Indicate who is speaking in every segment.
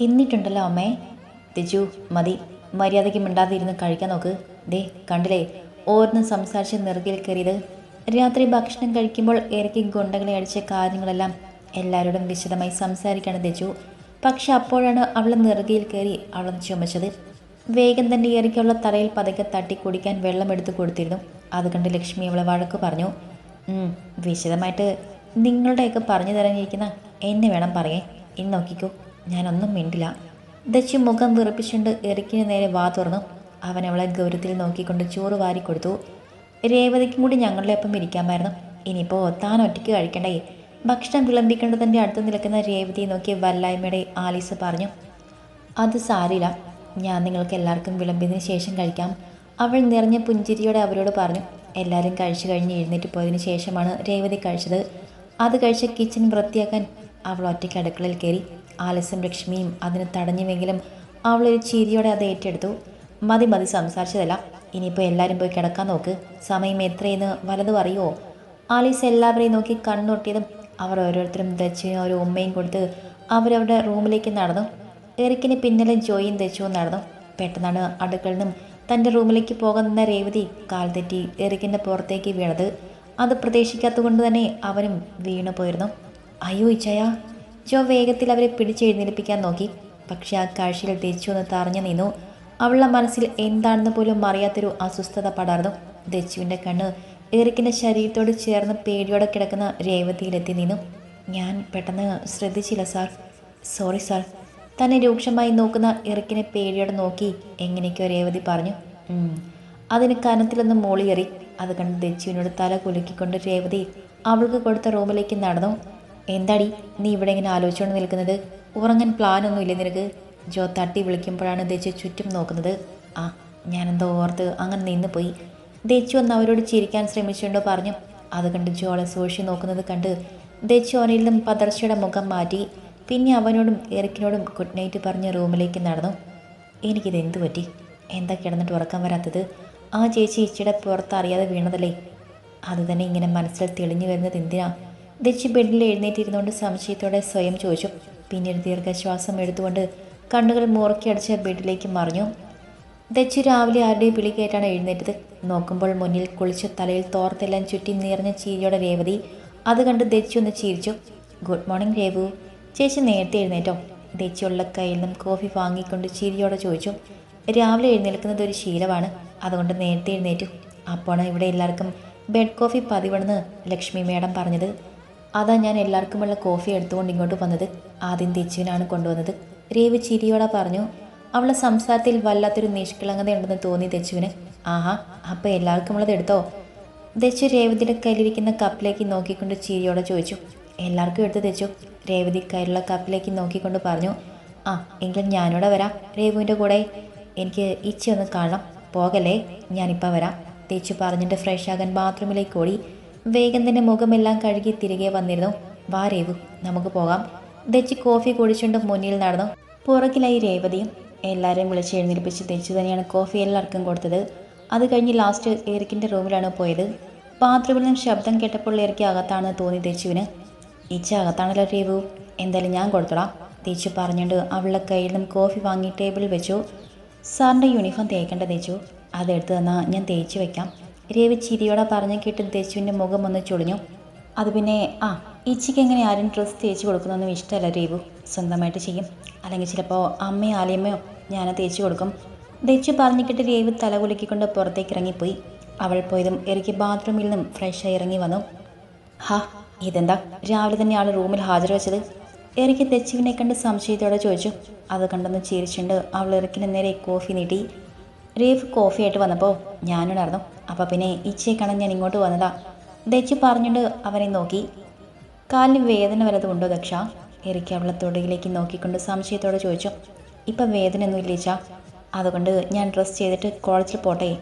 Speaker 1: എന്നിട്ടുണ്ടല്ലോ അമ്മേ. തിജു മതി. മര്യാദയ്ക്ക് മിണ്ടാതിരുന്ന് കഴിക്കാൻ നോക്ക്. ദേ കണ്ടില്ലേ? ഓരോന്നും സംസാരിച്ച് നിറകിൽ കയറിയത്. രാത്രി ഭക്ഷണം കഴിക്കുമ്പോൾ ഇറക്കി ഗുണ്ടകളെ അടിച്ച കാര്യങ്ങളെല്ലാം എല്ലാവരോടും വിശദമായി സംസാരിക്കാണ് തെച്ചു പക്ഷെ അപ്പോഴാണ് അവൾ നിറുകയിൽ കയറി അവൾ ചുമച്ചത്. വേഗം തന്നെ ഇറക്കിയുള്ള തലയിൽ പതുക്കെ തട്ടി കുടിക്കാൻ വെള്ളമെടുത്ത് കൊടുത്തിരുന്നു. അത് കണ്ട് ലക്ഷ്മി അവളെ വഴക്ക് പറഞ്ഞു. വിശദമായിട്ട് നിങ്ങളുടെയൊക്കെ പറഞ്ഞു തരാനിരിക്കുന്ന എന്നെ വേണം പറയേ ഇന്ന് നോക്കിക്കോ. ഞാനൊന്നും മിണ്ടില്ല. ദച്ചു മുഖം വിറപ്പിച്ചുകൊണ്ട് എറിക്കിന് നേരെ വാ തുറന്നു. അവൻ അവളെ ഗൗരവത്തിൽ നോക്കിക്കൊണ്ട് ചോറ് വാരി കൊടുത്തു. രേവതിക്കും കൂടി ഞങ്ങളുടെ ഒപ്പം ഇരിക്കാമായിരുന്നു. ഇനിയിപ്പോൾ താൻ ഒറ്റയ്ക്ക് കഴിക്കണ്ടേ? ഭക്ഷണം വിളമ്പിക്കേണ്ടതിന്റെ അടുത്ത് നിൽക്കുന്ന രേവതിയെ നോക്കി വല്ലായ്മയുടെ ആലീസ് പറഞ്ഞു. അത് സാരില്ല. ഞാൻ നിങ്ങൾക്ക് എല്ലാവർക്കും വിളമ്പിയതിന് ശേഷം കഴിക്കാം. അവൾ നിറഞ്ഞ പുഞ്ചിരിയോടെ അവരോട് പറഞ്ഞു. എല്ലാവരും കഴിച്ചു കഴിഞ്ഞ് എഴുന്നേറ്റ് പോയതിന് ശേഷമാണ് രേവതി കഴിച്ചത്. അത് കഴിച്ച കിച്ചൺ വൃത്തിയാക്കാൻ അവൾ ഒറ്റയ്ക്ക് അടുക്കളയിൽ കയറി ആലസ്യം ലക്ഷ്മിയും അതിന് തടഞ്ഞുവെങ്കിലും അവൾ ഒരു ചിരിയോടെ അത് ഏറ്റെടുത്തു. മതി മതി സംസാരിച്ചതല്ല. ഇനിയിപ്പോൾ എല്ലാവരും പോയി കിടക്കാൻ നോക്ക്. സമയം എത്രയെന്ന് വലതും അറിയുമോ ആലീസ് എല്ലാവരെയും നോക്കി കണ്ണൊട്ടിയതും അവർ ഓരോരുത്തരും ദച്ചുവിന് ഒരു ഉമ്മയും കൊടുത്ത് അവരവരുടെ റൂമിലേക്ക് നടന്നു. എറിക്കിന് പിന്നിലെ ജോയിയും ദച്ചുവും നടന്നു. പെട്ടെന്നാണ് അടുക്കളിൽ നിന്നും തന്റെ റൂമിലേക്ക് പോകുന്ന രേവതി കാൽ തെറ്റി എറിക്കിന്റെ പുറത്തേക്ക് വീണത്. അത് പ്രതീക്ഷിക്കാത്തതുകൊണ്ട് തന്നെ അവനും വീണു പോയിരുന്നു അയ്യോ ഇച്ചയ. ജോ വേഗത്തിൽ അവരെ പിടിച്ചെഴുന്നേൽപ്പിക്കാൻ നോക്കി. പക്ഷെ ആ കാഴ്ചയിൽ ദച്ചു ഒന്ന് തറഞ്ഞു നിന്നു. അവളുടെ മനസ്സിൽ എന്താണെന്ന് പോലും അറിയാത്തൊരു അസ്വസ്ഥത പടർന്നു. ദച്ചുവിന്റെ കണ്ണ് എറിക്കിന്റെ ശരീരത്തോട് ചേർന്ന് പേടിയോടെ കിടക്കുന്ന രേവതിയിലെത്തി നിന്നു. ഞാൻ പെട്ടെന്ന് ശ്രദ്ധിച്ചില്ല സാർ. Sorry sir. തന്നെ രൂക്ഷമായി നോക്കുന്ന ഇറക്കിനെ പേടിയോടെ നോക്കി എങ്ങനെയൊക്കെയോ രേവതി പറഞ്ഞു. അതിന് കനത്തിലൊന്ന് മോളിയേറി. അത് കണ്ട് ദച്ചുവിനോട് തല കുലുക്കിക്കൊണ്ട് രേവതി അവൾക്ക് കൊടുത്ത റൂമിലേക്ക് നടന്നു. എന്താടി നീ ഇവിടെ ഇങ്ങനെ ആലോചിച്ചുകൊണ്ട് നിൽക്കുന്നത്? ഉറങ്ങാൻ പ്ലാനൊന്നും ഇല്ലേ നിനക്ക്? ജോ തട്ടി വിളിക്കുമ്പോഴാണ് ദേച്ചു ചുറ്റും നോക്കുന്നത്. ആ ഞാനെന്തോ ഓർത്ത് അങ്ങനെ നിന്ന് പോയി. ദേച്ചു ഒന്ന് അവരോട് ചിരിക്കാൻ ശ്രമിച്ചുകൊണ്ടോ പറഞ്ഞു. അത് കണ്ട് ജോളെ സൂക്ഷിച്ച് നോക്കുന്നത് കണ്ട് ദേച്ചു അവനിൽ നിന്നും പതർച്ചയുടെ മുഖം മാറ്റി. പിന്നെ അവനോടും എറിക്കിനോടും ഗുഡ് നൈറ്റ് പറഞ്ഞ് റൂമിലേക്ക് നടന്നു. എനിക്കിത് എന്തു പറ്റി? എന്താ കിടന്നിട്ട് ഉറക്കം വരാത്തത്? ആ ചേച്ചി ഇച്ചിടെ പുറത്ത് അറിയാതെ വീണതല്ലേ? അത് തന്നെ ഇങ്ങനെ മനസ്സിൽ തെളിഞ്ഞു വരുന്നത് എന്തിനാ? ദച്ചു ബെഡിൽ എഴുന്നേറ്റിരുന്നുകൊണ്ട് സംശയത്തോടെ സ്വയം ചോദിച്ചു. പിന്നീട് ദീർഘശ്വാസം എടുത്തുകൊണ്ട് കണ്ണുകൾ മുറക്കിയടിച്ച് ബെഡിലേക്ക് മറിഞ്ഞു. ദച്ചു രാവിലെ ആരുടെയും കേട്ടാണ് എഴുന്നേറ്റത്. നോക്കുമ്പോൾ മുന്നിൽ കുളിച്ച് തലയിൽ തോർത്തെല്ലാം ചുറ്റി നിറഞ്ഞ ചീരിയുടെ രേവതി. അത് കണ്ട് ദച്ചു ഒന്ന് ചിരിച്ചു. Good morning Revu. ചേച്ചി നേരത്തെ എഴുന്നേറ്റോ? ദച്ചുള്ള കയ്യിൽ നിന്നും കോഫി വാങ്ങിക്കൊണ്ട് ചിരിയോടെ ചോദിച്ചു. രാവിലെ എഴുന്നേൽക്കുന്നത് ഒരു ശീലമാണ്. അതുകൊണ്ട് നേരത്തെ എഴുന്നേറ്റു. അപ്പോഴാണ് ഇവിടെ എല്ലാവർക്കും ബെഡ് കോഫി പതിവെന്ന് ലക്ഷ്മി മേഡം പറഞ്ഞത്. അതാ ഞാൻ എല്ലാവർക്കുമുള്ള കോഫി എടുത്തുകൊണ്ട് ഇങ്ങോട്ട് വന്നത്. ആദ്യം തെച്ചുവിനാണ് കൊണ്ടുവന്നത്. രേവു ചിരിയോടെ പറഞ്ഞു അവളെ സംസാരത്തിൽ വല്ലാത്തൊരു നിഷ്കളങ്കതയുണ്ടെന്ന് തോന്നി ദച്ചുവിന് ആഹാ അപ്പം എല്ലാവർക്കും ഉള്ളത് എടുത്തോ? ദച്ചു രേവതിയുടെ കയ്യിലിരിക്കുന്ന കപ്പിലേക്ക് നോക്കിക്കൊണ്ട് ചിരിയോടെ ചോദിച്ചു. എല്ലാവർക്കും എടുത്ത് തെച്ചു? രേവതി കയ്യിലുള്ള കപ്പിലേക്ക് നോക്കിക്കൊണ്ട് പറഞ്ഞു ആ എങ്കിൽ ഞാനിവിടെ വരാം. രേവുവിന്റെ കൂടെ എനിക്ക് ഇച്ചയൊന്ന് കാണണം. പോകല്ലേ? ഞാനിപ്പോൾ വരാം. തെച്ചു പറഞ്ഞിട്ട് ഫ്രഷ് ആകാൻ ബാത്റൂമിലേക്ക് ഓടി വേഗം തന്നെ മുഖമെല്ലാം കഴുകി തിരികെ വന്നിരുന്നു. വാ രേവു നമുക്ക് പോകാം. ദച്ചി കോഫി കുടിച്ചുകൊണ്ട് മുന്നിൽ നടന്നു. പുറകിലായി രേവതിയും എല്ലാവരെയും വിളിച്ച് എഴുന്നേൽപ്പിച്ച് ദച്ചു തന്നെയാണ് കോഫി എല്ലാവർക്കും കൊടുത്തത്. അത് കഴിഞ്ഞ് ലാസ്റ്റ് എറിക്കിന്റെ റൂമിലാണ് പോയത്. ബാത്റൂമിൽ ശബ്ദം കേട്ടപ്പോൾ എറിക്ക് അകത്താണെന്ന് തോന്നി ദച്ചുവിന്. ഇച്ച അകത്താണല്ലോ രേവു എന്തായാലും ഞാൻ കൊടുത്തോളാം. തേച്ചു പറഞ്ഞുകൊണ്ട് അവളുടെ കയ്യിൽ നിന്നും കോഫി വാങ്ങി ടേബിളിൽ വെച്ചു. സാറിന്റെ യൂണിഫോം തേക്കേണ്ട തേച്ചു അതെടുത്ത് തന്നാൽ ഞാൻ തേച്ച് വെക്കാം. രേവി ചിരിയോടെ പറഞ്ഞു കേട്ട് തേച്ചുവിന്റെ മുഖം ഒന്ന് ചുളിഞ്ഞു. അത് പിന്നെ ആ ഈച്ചയ്ക്ക് എങ്ങനെ ആരും ഡ്രസ്സ് തേച്ച് കൊടുക്കുന്നൊന്നും ഇഷ്ടമല്ല രേവു. സ്വന്തമായിട്ട് ചെയ്യും. അല്ലെങ്കിൽ ചിലപ്പോൾ അമ്മയോ ആലിയമ്മയോ ഞാൻ തേച്ച് കൊടുക്കും. തേച്ചു പറഞ്ഞിട്ട് രേവു തലകുലുക്കിക്കൊണ്ട് പുറത്തേക്ക് ഇറങ്ങിപ്പോയി. അവൾ പോയതും ഇറക്കി ബാത്റൂമിൽ നിന്നും ഫ്രഷായി ഇറങ്ങി വന്നു. ഹാ ഇതെന്താ? രാവിലെ തന്നെ ആൾ റൂമിൽ ഹാജർ വെച്ചത്. എറിക്ക് തെച്ചുവിനെ കണ്ട് സംശയത്തോടെ ചോദിച്ചു. അത് കണ്ടെന്ന് ചിരിച്ചുണ്ട് അവൾ എറിക്കിന് നേരെ കോഫി നീട്ടി. റീഫ് കോഫിയായിട്ട് വന്നപ്പോൾ ഞാനുണ്ടായിരുന്നു. അപ്പോൾ പിന്നെ ഇച്ചയെ ഞാൻ ഇങ്ങോട്ട് വന്നതാ. ദച്ചു പറഞ്ഞിട്ട് അവനെ നോക്കി. കാലിന് വേദന വല്ലതും ഉണ്ടോ ദക്ഷ? എറിക്ക് അവളെ തൊടയിലേക്ക് നോക്കിക്കൊണ്ട് സംശയത്തോടെ ചോദിച്ചു. ഇപ്പം വേദനയൊന്നും ഇല്ലേച്ചാ അതുകൊണ്ട് ഞാൻ ഡ്രസ്സ് ചെയ്തിട്ട് കോളേജിൽ പോട്ടെ.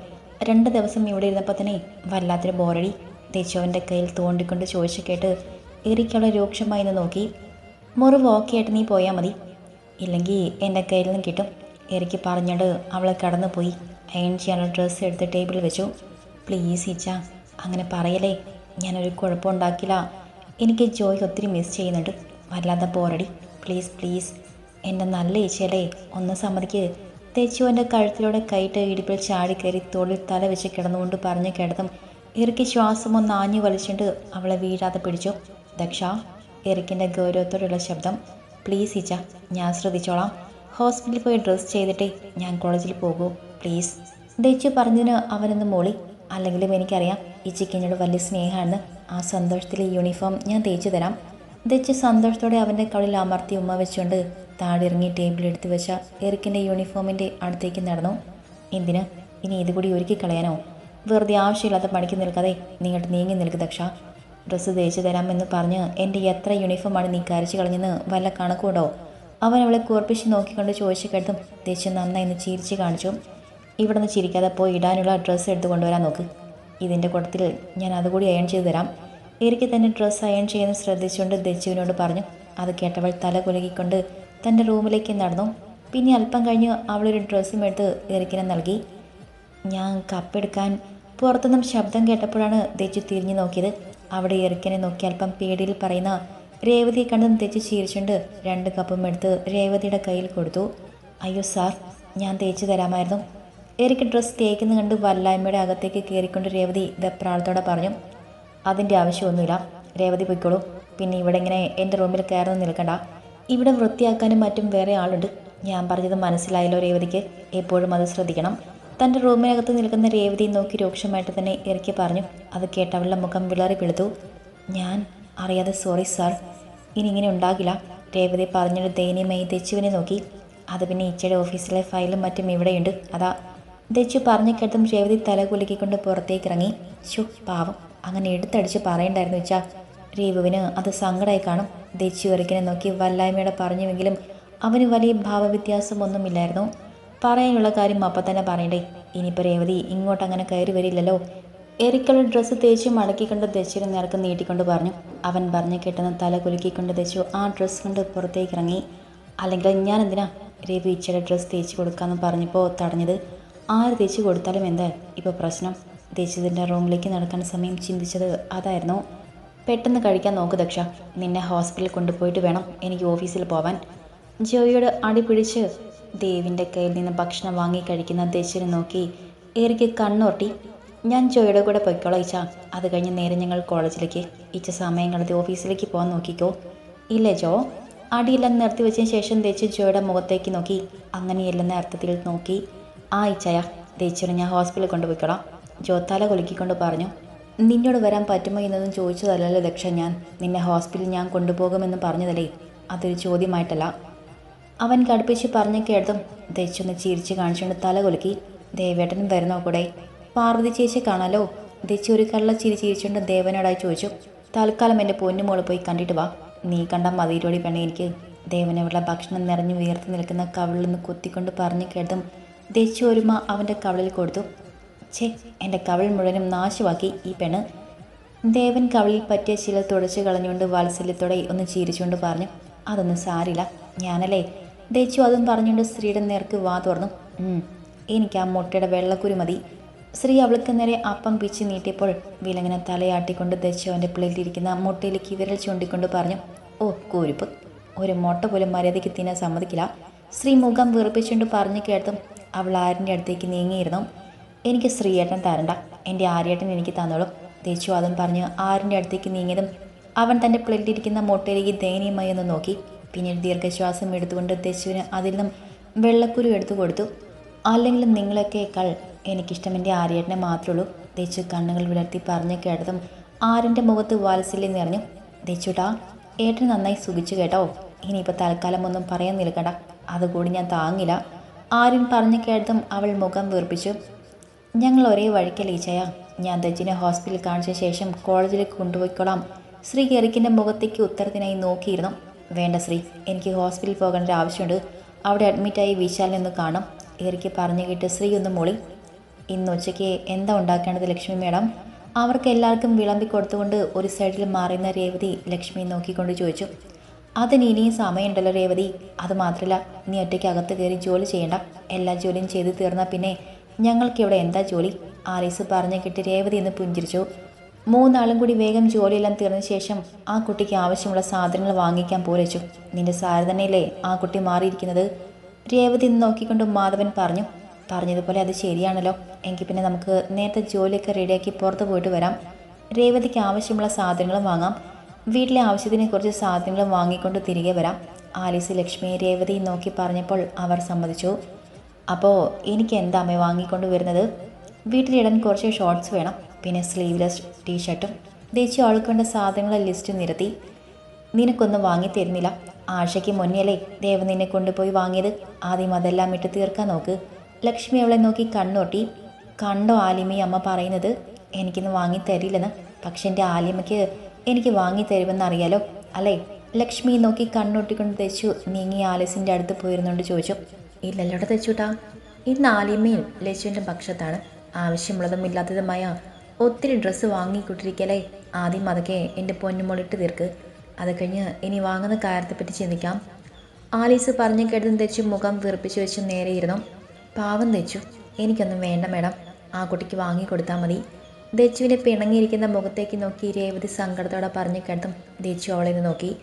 Speaker 1: രണ്ട് ദിവസം ഇവിടെ ഇരുന്നപ്പോൾ തന്നെ വല്ലാത്തൊരു ബോറടി. ദേശോവിന്റെ കയ്യിൽ തോണ്ടിക്കൊണ്ട് ചോദിച്ചു കേട്ട് എറിക്കവളെ രൂക്ഷമായി നോക്കി. മുറിവ് ഓക്കെ ആയിട്ട് നീ പോയാൽ മതി. ഇല്ലെങ്കിൽ എന്റെ കയ്യിൽ നിന്ന് കിട്ടും. എറിക്ക് പറഞ്ഞിട്ട് അവളെ കടന്നു പോയി അയൺ ചെയ്യാനുള്ള ഡ്രസ്സ് എടുത്ത് ടേബിളിൽ വെച്ചു. പ്ലീസ് ഈച്ച അങ്ങനെ പറയലേ ഞാനൊരു കുഴപ്പമുണ്ടാക്കില്ല. എനിക്ക് ജോയ് ഒത്തിരി മിസ് ചെയ്യുന്നുണ്ട്. വല്ലാതെ പോരടി പ്ലീസ് പ്ലീസ്. എന്റെ നല്ല ഈച്ചയല്ലേ. ഒന്ന് സമ്മതിക്ക്. തെച്ചുവന്റെ കഴുത്തിലൂടെ കൈട്ട് ഇടുപ്പിൽ ചാടിക്കയറി തോളിൽ തല വെച്ച് കിടന്നുകൊണ്ട് പറഞ്ഞു കിടന്നും ഇറക്കി ശ്വാസം ഒന്ന് ആഞ്ഞു വലിച്ചിട്ട് അവളെ വീഴാതെ പിടിച്ചു. ദക്ഷ ഇറക്കിന്റെ ഗൗരവത്തോടുള്ള ശബ്ദം. പ്ലീസ് ഈച്ച ഞാൻ ശ്രദ്ധിച്ചോളാം. ഹോസ്പിറ്റലിൽ പോയി ഡ്രസ്സ് ചെയ്തിട്ടേ ഞാൻ കോളേജിൽ പോകൂ പ്ലീസ്. ദച്ചു പറഞ്ഞതിന് അവനൊന്ന് മോളി. അല്ലെങ്കിലും എനിക്കറിയാം ഈ ചിക്കനോട് വലിയ സ്നേഹമാണെന്ന്. ആ സന്തോഷത്തിൽ യൂണിഫോം ഞാൻ തേച്ചു തരാം. ദച്ച് സന്തോഷത്തോടെ അവന്റെ കവളിൽ അമർത്തി ഉമ്മ വെച്ചുകൊണ്ട് താടിറങ്ങി ടേബിളെടുത്ത് വെച്ച എറിക്കിന്റെ യൂണിഫോമിന്റെ അടുത്തേക്ക് നടന്നു. എന്തിന്? ഇനി ഇതുകൂടി ഒരുക്കി കളയാനോ? വെറുതെ ആവശ്യമില്ലാത്ത പണിക്ക് നിൽക്കാതെ നിങ്ങൾക്ക് നീങ്ങി നിൽക്കുക ദക്ഷ. ഡ്രസ്സ് തേച്ച് തരാമെന്ന് പറഞ്ഞ് എന്റെ എത്ര യൂണിഫോമാണ് നീ കരച്ചു കളഞ്ഞെന്ന് വല്ല കണക്കുണ്ടോ അവൻ അവളെ കൂർപ്പിച്ച് നോക്കിക്കൊണ്ട് ചോദിച്ചു കേട്ടും ദേശം നന്നായി ഒന്ന് ചിരിച്ച് കാണിച്ചു. ഇവിടെ നിന്ന് ചിരിക്കാതെ പോയി ഇടാനുള്ള ഡ്രസ്സ് എടുത്ത് കൊണ്ടുവരാൻ നോക്ക്. ഇതിന്റെ കൂട്ടത്തിൽ ഞാൻ അതുകൂടി അയൺ ചെയ്തു തരാം. എനിക്ക് തന്നെ ഡ്രസ്സ് അയൺ ചെയ്യുന്ന ശ്രദ്ധിച്ചുകൊണ്ട് ദച്ചുവിനോട് പറഞ്ഞു അത് കേട്ടവൾ തല കുലുകിക്കൊണ്ട് തന്റെ റൂമിലേക്ക് നടന്നു. പിന്നെ അല്പം കഴിഞ്ഞ് അവളൊരു ഡ്രസ്സും എടുത്ത് എറിക്കിനെ നൽകി. ഞാൻ കപ്പെടുക്കാൻ പുറത്തുനിന്നും ശബ്ദം കേട്ടപ്പോഴാണ് ദച്ചു തിരിഞ്ഞു നോക്കിയത്. അവിടെ എറിക്കനെ നോക്കി അല്പം പേടിയിൽ പറയുന്ന രേവതിയെ കണ്ടും തെച്ച് ചീരിച്ചുകൊണ്ട് രണ്ട് കപ്പും എടുത്ത് രേവതിയുടെ കയ്യിൽ കൊടുത്തു. അയ്യോ സാർ ഞാൻ തേച്ച് തരാമായിരുന്നു. എനിക്ക് ഡ്രസ്സ് തേക്കുന്ന കണ്ട് വല്ലായ്മയുടെ അകത്തേക്ക് കയറിക്കൊണ്ട് രേവതി വെപ്രാളത്തോടെ പറഞ്ഞു അതിന്റെ ആവശ്യമൊന്നുമില്ല. രേവതി പൊയ്ക്കോളൂ. പിന്നെ ഇവിടെ ഇങ്ങനെ എന്റെ റൂമിൽ കയറുന്ന നിൽക്കണ്ട. ഇവിടെ വൃത്തിയാക്കാനും മറ്റും വേറെ ആളുണ്ട്. ഞാൻ പറഞ്ഞത് മനസ്സിലായല്ലോ രേവതിക്ക്. എപ്പോഴും അത് ശ്രദ്ധിക്കണം. തന്റെ റൂമിനകത്ത് നിൽക്കുന്ന രേവതി നോക്കി രൂക്ഷമായിട്ട് തന്നെ ഇറക്കി പറഞ്ഞു. അത് കേട്ടവളുടെ മുഖം വിളറി പിളുത്തു ഞാൻ അറിയാതെ സോറി സാർ ഇനി ഇങ്ങനെ ഉണ്ടാകില്ല. രേവതി പറഞ്ഞൊരു ദയനീയമായി ദച്ചുവിനെ നോക്കി. അത് പിന്നെ ഇച്ചയുടെ ഓഫീസിലെ ഫയലും മറ്റും ഇവിടെയുണ്ട്. അതാ. ദച്ചു പറഞ്ഞു കേട്ടും രേവതി തല കുലുക്കിക്കൊണ്ട് പുറത്തേക്ക് ഇറങ്ങി ശു പാവം. അങ്ങനെ എടുത്തടിച്ച് പറയണ്ടായിരുന്നു വെച്ചാ രേവുവിന് അത് സങ്കടമായി കാണും. ദച്ചു ഇറക്കിനെ നോക്കി വല്ലായ്മയുടെ പറഞ്ഞുവെങ്കിലും അവന് വലിയ ഭാവവ്യത്യാസമൊന്നുമില്ലായിരുന്നു പറയാനുള്ള കാര്യം അപ്പം തന്നെ പറയണ്ടേ. ഇനിയിപ്പോൾ രേവതി ഇങ്ങോട്ട് അങ്ങനെ കയറി വരില്ലല്ലോ. എറിക്കുള്ള ഡ്രസ്സ് തേച്ച് മടക്കിക്കൊണ്ട് ദച്ചുവിനെ നേർക്ക് നീട്ടിക്കൊണ്ട് പറഞ്ഞു അവൻ പറഞ്ഞു കേട്ടെന്ന് തല കുലുക്കിക്കൊണ്ട് ദശു ആ ഡ്രസ്സ് കൊണ്ട് പുറത്തേക്ക് ഇറങ്ങി അല്ലെങ്കിൽ ഞാൻ എന്തിനാ രവി ഇച്ചയുടെ ഡ്രസ്സ് തേച്ച് കൊടുക്കാമെന്ന് പറഞ്ഞപ്പോൾ തടഞ്ഞത്? ആര് തേച്ച് കൊടുത്താലും എന്താ? ഇപ്പോൾ പ്രശ്നം. തേച്ചതിന്റെ റൂമിലേക്ക് നടക്കാൻ സമയം ചിന്തിച്ചത് അതായിരുന്നു. പെട്ടെന്ന് കഴിക്കാൻ നോക്ക് ദക്ഷ. നിന്നെ ഹോസ്പിറ്റലിൽ കൊണ്ടുപോയിട്ട് വേണം എനിക്ക് ഓഫീസിൽ പോവാൻ. ജോയിയോട് അടി പിടിച്ച് ദേവിന്റെ കയ്യിൽ നിന്ന് ഭക്ഷണം വാങ്ങി കഴിക്കുന്ന ദശനെ നോക്കി ഏറിക്ക് കണ്ണോട്ടി ഞാൻ ജോയുടെ കൂടെ പൊയ്ക്കോളാം ഇച്ച അത് കഴിഞ്ഞ് നേരെ ഞങ്ങൾ കോളേജിലേക്ക്. ഇച്ച സമയം കളത്തി ഓഫീസിലേക്ക് പോകാൻ നോക്കിക്കോ. ഇല്ല ജോ. അടിയെല്ലാം നിർത്തി വെച്ചതിന് ശേഷം തേച്ച് ജോയുടെ മുഖത്തേക്ക് നോക്കി. അങ്ങനെയല്ലെന്ന അർത്ഥത്തിൽ നോക്കി. ആ ഇച്ചയ ദേച്ചുവിനെ ഞാൻ ഹോസ്പിറ്റലിൽ കൊണ്ടുപോയിക്കോളാം. ജോ തല കുലുക്കിക്കൊണ്ട് പറഞ്ഞു നിന്നോട് വരാൻ പറ്റുമോ എന്നതും ചോദിച്ചതല്ലല്ലോ ദക്ഷ ഞാൻ. നിന്നെ ഹോസ്പിറ്റലിൽ ഞാൻ കൊണ്ടുപോകുമെന്ന് പറഞ്ഞതല്ലേ. അതൊരു ചോദ്യമായിട്ടല്ല. അവൻ കടുപ്പിച്ച് പറഞ്ഞു കേട്ടതും ദച്ചൊന്ന് ചിരിച്ച് കാണിച്ചുകൊണ്ട് തല കുലുക്കി ദേവേട്ടനും വരുന്നോ കൂടെ? പാർവതി ചേച്ചിയെ കാണാലോ? ദേച്ചി ഒരു കള്ള ചിരി ചിരിച്ചുകൊണ്ട് ദേവനോടായി ചോദിച്ചു. തൽക്കാലം എന്റെ പൊന്നുമോൾ പോയി കണ്ടിട്ട് വാ. നീ കണ്ട മതിയിലോടി പെണ്ണ എനിക്ക്. ദേവനവളുടെ ഭക്ഷണം നിറഞ്ഞു ഉയർത്തി നിൽക്കുന്ന കവിളിൽ നിന്ന് കുത്തിക്കൊണ്ട് പറഞ്ഞു കേട്ടതും ദേച്ചി ഒരുമ അവന്റെ കവിളിൽ കൊടുത്തു. ഛേ എന്റെ കവിൾ മുഴുവനും നാശമാക്കി ഈ പെണ്ണ്. ദേവൻ കവിളിൽ പറ്റിയ ചില തുടച്ചു കളഞ്ഞുകൊണ്ട് വാത്സല്യത്തോടെ ഒന്ന് ചിരിച്ചുകൊണ്ട് പറഞ്ഞു അതൊന്നും സാരില്ല. ഞാനല്ലേ? ദേച്ചു അതും പറഞ്ഞുകൊണ്ട് സ്ത്രീയുടെ നേർക്ക് വാ തുറന്നു. "ഉം, എനിക്ക് ആ മുട്ടയുടെ വെള്ളക്കുരു മതി. സ്ത്രീ അവൾക്ക് നേരെ അപ്പം പിച്ച് നീട്ടിയപ്പോൾ വിലങ്ങനെ തലയാട്ടിക്കൊണ്ട് അവന്റെ പ്ലേറ്റിലിരിക്കുന്ന മുട്ടയിലേക്ക് വിരൽ ചൂണ്ടിക്കൊണ്ട് പറഞ്ഞു ഓ കൂരിപ്പ്. ഒരു മുട്ട പോലും മര്യാദയ്ക്ക് തിന്നാൻ സമ്മതിക്കില്ല. സ്ത്രീ മുഖം വീർപ്പിച്ചുകൊണ്ട് പറഞ്ഞു കേട്ടതും അവൾ ആര്യന്റെ അടുത്തേക്ക് നീങ്ങിയിരുന്നു. എനിക്ക് ശ്രീയേട്ടൻ തരണ്ട. എന്റെ ആര്യേട്ടൻ എനിക്ക് തന്നോളും. തേച്ചു അതും പറഞ്ഞ് ആരിന്റെ അടുത്തേക്ക് നീങ്ങിയതും അവൻ തന്റെ പ്ലേറ്റിലിരിക്കുന്ന മുട്ടയിലേക്ക് ദയനീയമായി ഒന്ന് നോക്കി. പിന്നീട് ദീർഘശ്വാസം എടുത്തുകൊണ്ട് തെച്ചുവിന് അതിൽ നിന്നും വെള്ളക്കുരു എടുത്തു കൊടുത്തു. അല്ലെങ്കിലും നിങ്ങളൊക്കെക്കാൾ എനിക്കിഷ്ടം എന്റെ ആര്യേട്ടനെ മാത്രമേ ഉള്ളൂ തെച്ചു കണ്ണുകൾ വിടർത്തി പറഞ്ഞു കേട്ടതും ആരന്റെ മുഖത്ത് വാത്സല്യം നിറഞ്ഞു. ദേശുട്ടാ ഏട്ടൻ നന്നായി സുഖിച്ചു കേട്ടോ. ഇനിയിപ്പോൾ തൽക്കാലം ഒന്നും പറയാൻ നിൽക്കണ്ട. അതുകൂടി ഞാൻ താങ്ങില്ല. ആര്യൻ പറഞ്ഞു കേട്ടതും അവൾ മുഖം വീർപ്പിച്ചു. ഞങ്ങൾ ഒരേ വഴിക്ക് ലീച്ചയ. ഞാൻ ദജിനെ ഹോസ്പിറ്റലിൽ കാണിച്ച ശേഷം കോളേജിലേക്ക് കൊണ്ടുപോയിക്കോളാം. ശ്രീ എറിക്കിന്റെ മുഖത്തേക്ക് ഉത്തരത്തിനായി നോക്കിയിരുന്നു. വേണ്ട ശ്രീ എനിക്ക് ഹോസ്പിറ്റലിൽ പോകേണ്ട ആവശ്യമുണ്ട് അവിടെ അഡ്മിറ്റായി വിശാലിനൊന്ന് കാണാം. എറിക്ക് പറഞ്ഞു കേട്ട് ശ്രീ ഒന്ന് മോളി. ഇന്ന് ഉച്ചയ്ക്ക് എന്താ ഉണ്ടാക്കേണ്ടത് ലക്ഷ്മി മേഡം? അവർക്ക് എല്ലാവർക്കും വിളമ്പി കൊടുത്തുകൊണ്ട് ഒരു സൈഡിൽ മാറുന്ന രേവതി ലക്ഷ്മി നോക്കിക്കൊണ്ട് ചോദിച്ചു. അതിന് ഇനിയും സമയമുണ്ടല്ലോ രേവതി. അത് മാത്രമല്ല നീ ഒറ്റയ്ക്ക് അകത്ത് കയറി ജോലി ചെയ്യണ്ട. എല്ലാ ജോലിയും ചെയ്തു തീർന്നാൽ പിന്നെ ഞങ്ങൾക്കിവിടെ എന്താ ജോലി? ആലീസ് പറഞ്ഞു കിട്ടി രേവതി എന്ന് പുഞ്ചിരിച്ചു. മൂന്നാളും കൂടി വേഗം ജോലിയെല്ലാം തീർന്ന ശേഷം ആ കുട്ടിക്ക് ആവശ്യമുള്ള സാധനങ്ങൾ വാങ്ങിക്കാൻ പോരച്ചു നിന്റെ സാരി തന്നെയല്ലേ ആ കുട്ടി മാറിയിരിക്കുന്നത്? രേവതി നോക്കിക്കൊണ്ട് മാധവൻ പറഞ്ഞു. പറഞ്ഞതുപോലെ അത് ശരിയാണല്ലോ. എങ്കിൽ പിന്നെ നമുക്ക് നേരത്തെ ജോലിയൊക്കെ റെഡിയാക്കി പുറത്ത് പോയിട്ട് വരാം. രേവതിക്ക് ആവശ്യമുള്ള സാധനങ്ങളും വാങ്ങാം. വീട്ടിലെ ആവശ്യത്തിനെ കുറച്ച് സാധനങ്ങളും വാങ്ങിക്കൊണ്ട് തിരികെ വരാം. ആലീസ് ലക്ഷ്മി രേവതി നോക്കി പറഞ്ഞപ്പോൾ അവർ സമ്മതിച്ചു. അപ്പോൾ എനിക്ക് എന്താ അമ്മ വാങ്ങിക്കൊണ്ട് വരുന്നത്? വീട്ടിലിടാൻ കുറച്ച് ഷോർട്ട്സ് വേണം. പിന്നെ സ്ലീവ്ലെസ് ടീഷർട്ടും ദേശീയ ആൾക്ക് വേണ്ട സാധനങ്ങളെ ലിസ്റ്റ് നിരത്തി. നിനക്കൊന്നും വാങ്ങി തരുന്നില്ല. ആഴ്ചയ്ക്ക് മുന്നേലേ ദേവ നിന്നെ കൊണ്ടുപോയി വാങ്ങിയത്. ആദ്യം അതെല്ലാം ഇട്ട് തീർക്കാൻ നോക്ക്. ലക്ഷ്മി അവളെ നോക്കി കണ്ണോട്ടി. കണ്ടോ ആലിമി അമ്മ പറയുന്നത്? എനിക്കിന്ന് വാങ്ങി തരില്ലെന്ന് പക്ഷെ എന്റെ ആലിമയ്ക്ക് എനിക്ക് വാങ്ങി തരുമെന്ന് അറിയാലോ? അല്ലേ? ലക്ഷ്മി നോക്കി കണ്ണൊട്ടിക്കൊണ്ട് തെച്ചു. നീങ്ങി ആലിസിന്റെ അടുത്ത് പോയിരുന്നുകൊണ്ട് ചോദിച്ചു. ഇല്ലല്ലോടെ തെച്ചുട്ടാ. ഇന്ന് ആലിമയും ലച്ചുവിന്റെ പക്ഷത്താണ്. ആവശ്യമുള്ളതും ഇല്ലാത്തതുമായ ഒത്തിരി ഡ്രസ്സ് വാങ്ങിക്കൊണ്ടിരിക്കലേ ആദ്യം അതൊക്കെ എന്റെ പൊന്നുമോളിട്ട് തീർക്ക്. അത് കഴിഞ്ഞ് ഇനി വാങ്ങുന്ന കാര്യത്തെപ്പറ്റി ചിന്തിക്കാം. ആലീസ് പറഞ്ഞു കേട്ടതും തെച്ചു മുഖം വീർപ്പിച്ചു വെച്ച് നേരെയിരുന്നു. പാവം തെച്ചു എനിക്കൊന്നും വേണ്ട മേഡം. ആ കുട്ടിക്ക് വാങ്ങിക്കൊടുത്താൽ മതി. ദച്ചുവിനെ പിണങ്ങിയിരിക്കുന്ന മുഖത്തേക്ക് നോക്കി രേവതി സങ്കടത്തോടെ പറഞ്ഞു കേട്ടതും ദച്ചു അവളെ നോക്കി.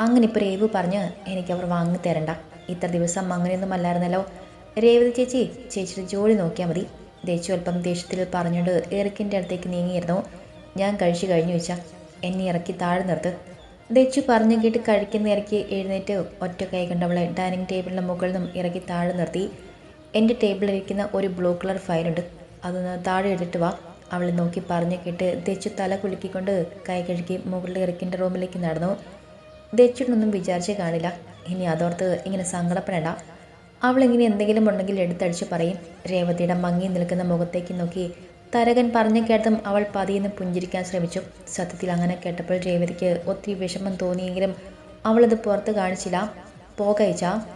Speaker 1: അങ്ങനെ ഇപ്പോൾ രേവു പറഞ്ഞ് എനിക്കവർ വാങ്ങി തരണ്ട. ഇത്ര ദിവസം അങ്ങനെയൊന്നും അല്ലായിരുന്നല്ലോ. രേവതി ചേച്ചി ചേച്ചിയുടെ ജോലി നോക്കിയാൽ മതി. ദച്ചു അല്പം ദേഷ്യത്തിൽ പറഞ്ഞുകൊണ്ട് ഇറക്കിന്റെ അടുത്തേക്ക് നീങ്ങിയിരുന്നു. ഞാൻ കഴിച്ചു കഴിഞ്ഞു വെച്ചാൽ എന്നെ ഇറക്കി താഴെ നിർത്ത്. ദച്ചു പറഞ്ഞു കേട്ട് കഴിക്കുന്ന ഇറക്കി എഴുന്നേറ്റ് ഒറ്റ കൈ കണ്ടവളെ ഡൈനിങ് ടേബിളിന്റെ മുകളിൽ നിന്നും ഇറക്കി താഴെ നിർത്തി. എന്റെ ടേബിളിലിരിക്കുന്ന ഒരു ബ്ലൂ കളർ ഫയലുണ്ട് അതൊന്ന് താഴെ എടുത്തിട്ട് വാ. അവൾ നോക്കി പറഞ്ഞു കേട്ട് ദച്ചു തല കുലുക്കിക്കൊണ്ട് കൈ കഴുകി മുകളിൽ ഇറക്കിന്റെ റൂമിലേക്ക് നടന്നു. ദച്ചിട്ടൊന്നും വിചാരിച്ചേ കാണില്ല. ഇനി അതോർത്ത് ഇങ്ങനെ സങ്കടപ്പെടേണ്ട. അവളിങ്ങനെ എന്തെങ്കിലും ഉണ്ടെങ്കിൽ എടുത്തടിച്ച് പറയും. രേവതിയുടെ മങ്ങി നിൽക്കുന്ന മുഖത്തേക്ക് നോക്കി തരകൻ പറഞ്ഞു കേട്ടതും അവൾ പതിയെന്ന് പുഞ്ചിരിക്കാൻ ശ്രമിച്ചു. സത്യത്തിൽ അങ്ങനെ കേട്ടപ്പോൾ രേവതിക്ക് ഒത്തിരി വിഷമം തോന്നിയെങ്കിലും അവളത് പുറത്ത് കാണിച്ചില്ല. പോകയച്ചാ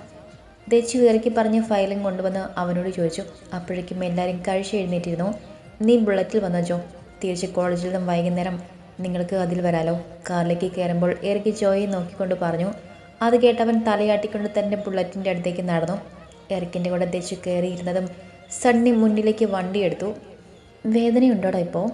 Speaker 1: ദച്ചു ഇറക്കി പറഞ്ഞ് ഫയലും കൊണ്ടുവന്ന് അവനോട് ചോദിച്ചു. അപ്പോഴേക്കും എല്ലാവരും കഴിച്ച് എഴുന്നേറ്റിരുന്നു. നീ ബുള്ളറ്റിൽ വന്നോ തിരിച്ച് കോളേജിൽ നിന്നും വൈകുന്നേരം നിങ്ങൾക്ക് അതിൽ വരാലോ. കാറിലേക്ക് കയറുമ്പോൾ ഇറക്കി ജോയെ നോക്കിക്കൊണ്ട് പറഞ്ഞു. അത് കേട്ടവൻ തലയാട്ടിക്കൊണ്ട് തന്റെ ബുള്ളറ്റിന്റെ അടുത്തേക്ക് നടന്നു. ഇറക്കിന്റെ കൂടെ ദച്ചു കയറിയിരുന്നതും സണ്ണി മുന്നിലേക്ക് വണ്ടി എടുത്തു. വേദനയുണ്ടോടോ ഇപ്പോൾ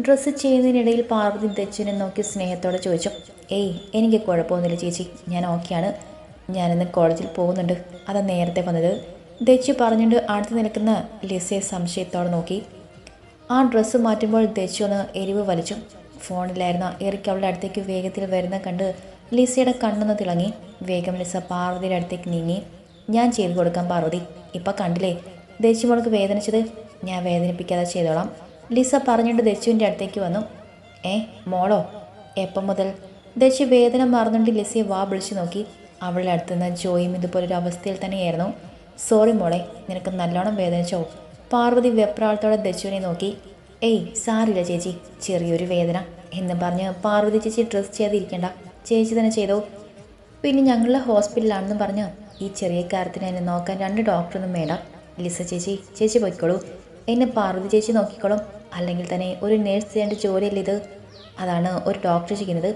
Speaker 1: ഡ്രസ്സ് ചെയ്യുന്നതിനിടയിൽ പാർവതി ദച്ചുവിനെ നോക്കി സ്നേഹത്തോടെ ചോദിച്ചു. ഏയ് എനിക്ക് കുഴപ്പമൊന്നുമില്ല ചേച്ചി. ഞാൻ ഓക്കെയാണ്. ഞാനിന്ന് കോളേജിൽ പോകുന്നുണ്ട്. അതാ നേരത്തെ വന്നത്. ദച്ചു പറഞ്ഞുകൊണ്ട് അടുത്ത് നിൽക്കുന്ന ലിസയെ സംശയത്തോടെ നോക്കി. ആ ഡ്രസ്സ് മാറ്റുമ്പോൾ ദച്ചു ഒന്ന് എരിവ് വലിച്ചു. ഫോണിലായിരുന്ന എറിക്ക് അവളുടെ അടുത്തേക്ക് വേഗത്തിൽ വരുന്ന കണ്ട് ലിസയുടെ കണ്ണൊന്ന് തിളങ്ങി. വേഗം ലിസ പാർവതിയുടെ അടുത്തേക്ക് നീങ്ങി. ഞാൻ ചെയ്തു കൊടുക്കാം പാർവതി. ഇപ്പം കണ്ടില്ലേ? ദച്ചു മോൾക്ക് വേദനിച്ചത്. ഞാൻ വേദനിപ്പിക്കാതെ ചെയ്തോളാം. ലിസ പറഞ്ഞുകൊണ്ട് ദച്ചുവിന്റെ അടുത്തേക്ക് വന്നു. ഏ മോളോ? എപ്പം മുതൽ? ദശു വേദന മറന്നുകൊണ്ട് ലിസയെ വാ വിളിച്ചു നോക്കി. അവളുടെ അടുത്തുനിന്ന് ജോയും ഇതുപോലൊരു അവസ്ഥയിൽ തന്നെയായിരുന്നു. സോറി മോളെ നിനക്ക് നല്ലോണം വേദനിച്ചോ? പാർവതി വെപ്രാളത്തോടെ ദശുവിനെ നോക്കി. ഏയ് സാറില്ല ചേച്ചി ചെറിയൊരു വേദന എന്ന് പറഞ്ഞ് പാർവതി ചേച്ചി ഡ്രസ്സ് ചെയ്തിരിക്കണ്ട ചേച്ചി തന്നെ ചെയ്തോ. പിന്നെ ഞങ്ങളുടെ ഹോസ്പിറ്റലാണെന്ന് പറഞ്ഞ് ഈ ചെറിയ കാര്യത്തിന് എന്നെ നോക്കാൻ രണ്ട് ഡോക്ടറൊന്നും വേണ്ട. ലിസ ചേച്ചി ചേച്ചി പോയിക്കോളൂ. എന്നെ പാർവതി ചേച്ചി നോക്കിക്കോളും. അല്ലെങ്കിൽ തന്നെ ഒരു നേഴ്സ് ചെയ്യേണ്ട ജോലിയല്ല ഇത്? അതാണ് ഒരു ഡോക്ടർ ചെയ്യുന്നത്.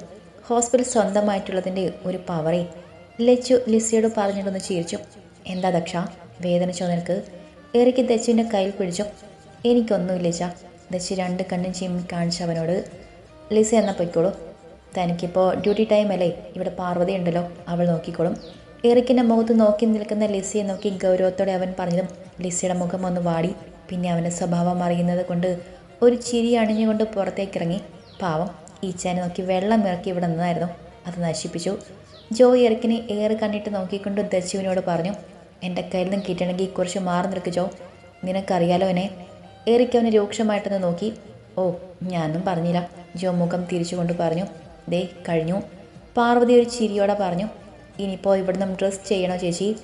Speaker 1: ഹോസ്പിറ്റൽ സ്വന്തമായിട്ടുള്ളതിന്റെ ഒരു പവറേ ലച്ചു ലിസയോട് പറഞ്ഞിട്ടൊന്ന് ചിരിച്ചു. എന്താ ദക്ഷ? വേദനിച്ചോ നിനക്ക് എറിക്ക് ദച്ചുവിന്റെ കയ്യിൽ പിടിച്ചു? എനിക്കൊന്നുമില്ല ചാ ദച്ചു രണ്ട് കണ്ണും ചിമ്മി കാണിച്ച അവനോട് ലിസ എന്നാൽ പൊയ്ക്കോളൂ. തനിക്കിപ്പോൾ ഡ്യൂട്ടി ടൈം അല്ലേ? ഇവിടെ പാർവതി ഉണ്ടല്ലോ. അവൾ നോക്കിക്കോളും എറിക്കിന്റെ മുഖത്ത് നോക്കി നിൽക്കുന്ന ലിസിയെ നോക്കി ഗൗരവത്തോടെ അവൻ പറഞ്ഞതും ലിസിയുടെ മുഖം ഒന്ന് വാടി. പിന്നെ അവന്റെ സ്വഭാവം അറിയുന്നത് കൊണ്ട് ഒരു ചിരി അണിഞ്ഞുകൊണ്ട് പുറത്തേക്കിറങ്ങി പാവം ഈച്ചാനെ നോക്കി വെള്ളം ഇറക്കി ഇവിടെ നിന്നായിരുന്നു. അത് നശിപ്പിച്ചു. ജോ ഇറക്കിനെ ഏറെ കണ്ടിട്ട് നോക്കിക്കൊണ്ട് ദച്ചുവിനോട് പറഞ്ഞു എന്റെ കയ്യിൽ നിന്ന് കിട്ടണമെങ്കിൽ കുറച്ച് മാറി നിൽക്ക് ജോ. നിനക്കറിയാലോ എന്നെ? ഏറിക്ക് അവനെ രൂക്ഷമായിട്ടൊന്ന് നോക്കി. ഓ ഞാനൊന്നും പറഞ്ഞില്ല. ജോ മുഖം തിരിച്ചുകൊണ്ട് പറഞ്ഞു ദേ കഴിഞ്ഞു. പാർവതി ഒരു ചിരിയോടെ പറഞ്ഞു ഇനിയിപ്പോൾ ഇവിടുന്ന് ഡ്രസ്സ് ചെയ്യണോ ചേച്ചി?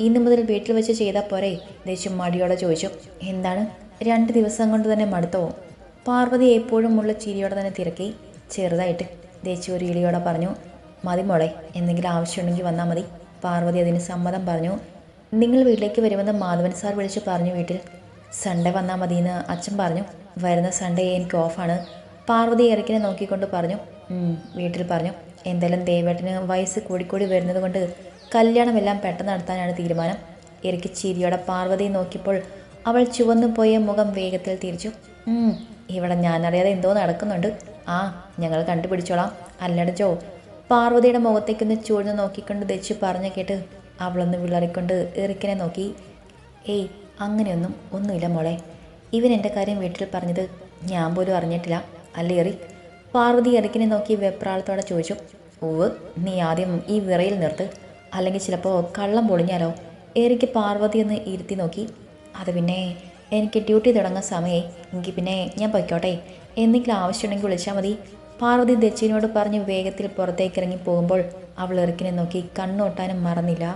Speaker 1: ഇന്നു മുതൽ വീട്ടിൽ വെച്ച് ചെയ്താൽ പോരെ? ദേശു മടിയോടെ ചോദിച്ചു എന്താണ്? രണ്ട് ദിവസം കൊണ്ട് തന്നെ മടുത്തോ? പാർവതി എപ്പോഴും ഉള്ള ചിരിയോടെ തന്നെ തിരക്കി ചെറുതായിട്ട്. ദേശി ഒരു ഇളിയോടെ പറഞ്ഞു മതി മോളെ എന്തെങ്കിലും ആവശ്യമുണ്ടെങ്കിൽ വന്നാൽ മതി. പാർവതി അതിന് സമ്മതം പറഞ്ഞു. നിങ്ങൾ വീട്ടിലേക്ക് വരുമെന്ന് മാധവൻ സാർ വിളിച്ച് പറഞ്ഞു വീട്ടിൽ. സൺഡേ വന്നാൽ മതി എന്ന് അച്ഛൻ പറഞ്ഞു. വരുന്ന സൺഡേ എനിക്ക് ഓഫാണ്. പാർവതി ഇറക്കിനെ നോക്കിക്കൊണ്ട് പറഞ്ഞു. വീട്ടിൽ പറഞ്ഞു. എന്തായാലും ദേവേട്ടന് വയസ്സ് കൂടിക്കൂടി വരുന്നത് കൊണ്ട് കല്യാണമെല്ലാം പെട്ടെന്ന് നടത്താനാണ് തീരുമാനം. ഇറക്കി ചിരിയോടെ പാർവതി നോക്കിയപ്പോൾ അവൾ ചുവന്നു പോയ മുഖം വേഗത്തിൽ തിരിച്ചു. ഇവിടെ ഞാനറിയാതെ എന്തോ നടക്കുന്നുണ്ട്. ആ ഞങ്ങൾ കണ്ടുപിടിച്ചോളാം. അല്ലടച്ചോ പാർവതിയുടെ മുഖത്തേക്കൊന്ന് ചൂഴ്ന്ന് നോക്കിക്കൊണ്ട് ദച്ചു പറഞ്ഞു കേട്ട് അവളൊന്ന് വിളറിക്കൊണ്ട് എറിക്കനെ നോക്കി. ഏയ് അങ്ങനെയൊന്നും ഒന്നുമില്ല മോളെ. ഇവൻ എന്റെ കാര്യം വീട്ടിൽ പറഞ്ഞത് ഞാൻ പോലും അറിഞ്ഞിട്ടില്ല. അല്ലേ എറി? പാർവതി എറിക്കിനെ നോക്കി വെപ്രാളത്തോടെ ചോദിച്ചു. ഓവ് നീ ആദ്യം ഈ വിറയിൽ നിർത്ത്. അല്ലെങ്കിൽ ചിലപ്പോൾ കള്ളം പൊളിഞ്ഞാലോ? എറിക്ക് പാർവതി ഒന്ന് ഇരുത്തി നോക്കി. അത് പിന്നെ എനിക്ക് ഡ്യൂട്ടി തുടങ്ങുന്ന സമയേ എങ്കിൽ പിന്നെ ഞാൻ പൊയ്ക്കോട്ടെ. എന്തെങ്കിലും ആവശ്യമുണ്ടെങ്കിൽ വിളിച്ചാൽ മതി. പാർവതി ദച്ചിനോട് പറഞ്ഞ് വേഗത്തിൽ പുറത്തേക്കിറങ്ങി പോകുമ്പോൾ അവൾ എറിക്കിനെ നോക്കി കണ്ണോട്ടാനും മറന്നില്ല.